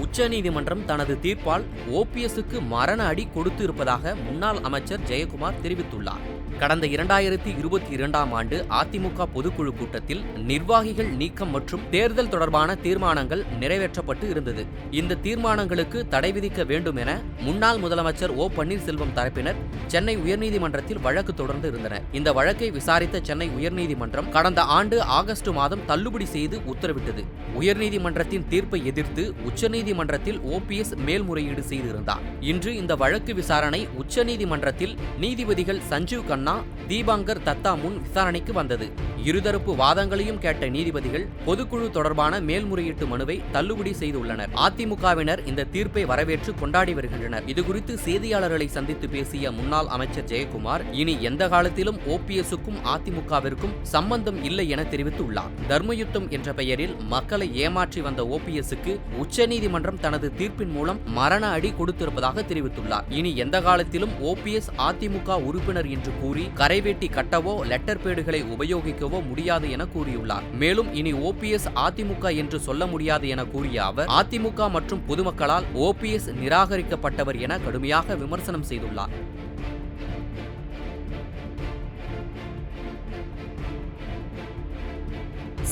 உச்சநீதிமன்றம் தனது தீர்ப்பால் ஓபிஎஸ்க்கு மரண அடி கொடுத்து இருப்பதாக முன்னாள் அமைச்சர் ஜெயக்குமார் தெரிவித்துள்ளார். கடந்த இரண்டாயிரத்தி இருபத்தி இரண்டாம் ஆண்டு அதிமுக பொதுக்குழு கூட்டத்தில் நிர்வாகிகள் நீக்கம் மற்றும் தேர்தல் தொடர்பான தீர்மானங்கள் நிறைவேற்றப்பட்டு இருந்தது. இந்த தீர்மானங்களுக்கு தடை விதிக்க வேண்டும் என முன்னாள் முதலமைச்சர் ஓ பன்னீர்செல்வம் தரப்பினர் சென்னை உயர்நீதிமன்றத்தில் வழக்கு தொடர்ந்து இருந்தனர். இந்த வழக்கை விசாரித்த சென்னை உயர்நீதிமன்றம் கடந்த ஆண்டு ஆகஸ்ட் மாதம் தள்ளுபடி செய்து உத்தரவிட்டது. உயர்நீதிமன்றத்தின் தீர்ப்பை எதிர்த்து உச்சநீதி உச்சநீதிமன்றத்தில் ஓபிஎஸ் மேல்முறையீடு செய்திருந்தார். இன்று இந்த வழக்கு விசாரணை உச்சநீதிமன்றத்தில் நீதிபதிகள் சஞ்சீவ் கண்ணா தீபாங்கர் தத்தா முன் விசாரணைக்கு வந்தது. இருதரப்பு வாதங்களையும் கேட்ட நீதிபதிகள் பொதுக்குழு தொடர்பான மேல்முறையீட்டு மனுவை தள்ளுபடி செய்துள்ளனர். அதிமுகவினர் இந்த தீர்ப்பை வரவேற்று கொண்டாடி வருகின்றனர். இதுகுறித்து செய்தியாளர்களை சந்தித்து பேசிய முன்னாள் அமைச்சர் ஜெயக்குமார் இனி எந்த காலத்திலும் ஓபிஎஸ்க்கும் அதிமுகவிற்கும் சம்பந்தம் இல்லை என தெரிவித்துள்ளார். தர்மயுத்தம் என்ற பெயரில் மக்களை ஏமாற்றி வந்த ஓபிஎஸ்க்கு உச்சநீதிமன்ற நீதிமன்றம் தனது தீர்ப்பின் மூலம் மரண அடி கொடுத்திருப்பதாக தெரிவித்துள்ளார். இனி எந்த காலத்திலும் ஓபிஎஸ் அதிமுக உறுப்பினர் என்று கூறி கரைவேட்டி கட்டவோ லெட்டர் பேடுகளை உபயோகிக்கவோ முடியாது என கூறியுள்ளார். மேலும் இனி ஓபிஎஸ் அதிமுக என்று சொல்ல முடியாது என கூறிய அவர் அதிமுக மற்றும் பொதுமக்களால் ஓபிஎஸ் நிராகரிக்கப்பட்டவர் என கடுமையாக விமர்சனம் செய்துள்ளார்.